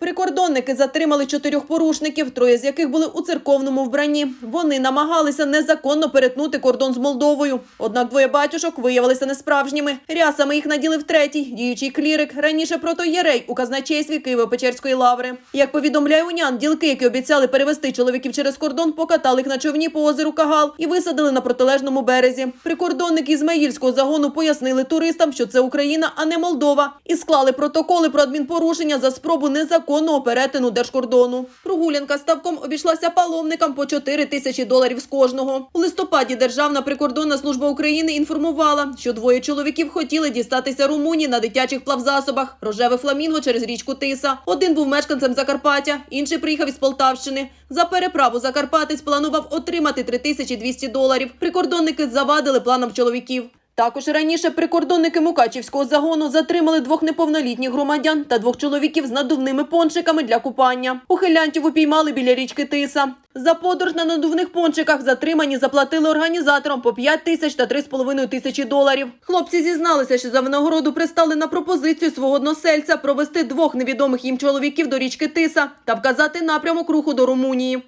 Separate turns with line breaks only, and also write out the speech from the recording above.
Прикордонники затримали чотирьох порушників, троє з яких були у церковному вбранні. Вони намагалися незаконно перетнути кордон з Молдовою. Однак двоє батюшок виявилися несправжніми. Рясами їх наділив третій, діючий клірик, раніше протоєрей у казначействі Києво-Печерської лаври. Як повідомляє унян, ділки, які обіцяли перевести чоловіків через кордон, покатали їх на човні по озеру Кагал і висадили на протилежному березі. Прикордонники Ізмаїльського загону пояснили туристам, що це Україна, а не Молдова, і склали протоколи про адмінпорушення за спробу незаконного перетину держкордону. Прогулянка ставком обійшлася паломникам по 4 тисячі доларів з кожного. У листопаді Державна прикордонна служба України інформувала, що двоє чоловіків хотіли дістатися Румунії на дитячих плавзасобах рожеве фламінго через річку Тиса. Один був мешканцем Закарпаття, інший приїхав із Полтавщини. За переправу Закарпатець планував отримати 3200 доларів. Прикордонники завадили планам чоловіків. Також раніше прикордонники Мукачівського загону затримали двох неповнолітніх громадян та двох чоловіків з надувними пончиками для купання. Ухилянтів упіймали біля річки Тиса. За подорож на надувних пончиках затримані заплатили організаторам по 5 тисяч та 3,5 тисячі доларів. Хлопці зізналися, що за винагороду пристали на пропозицію свого односельця провести двох невідомих їм чоловіків до річки Тиса та вказати напрямок руху до Румунії.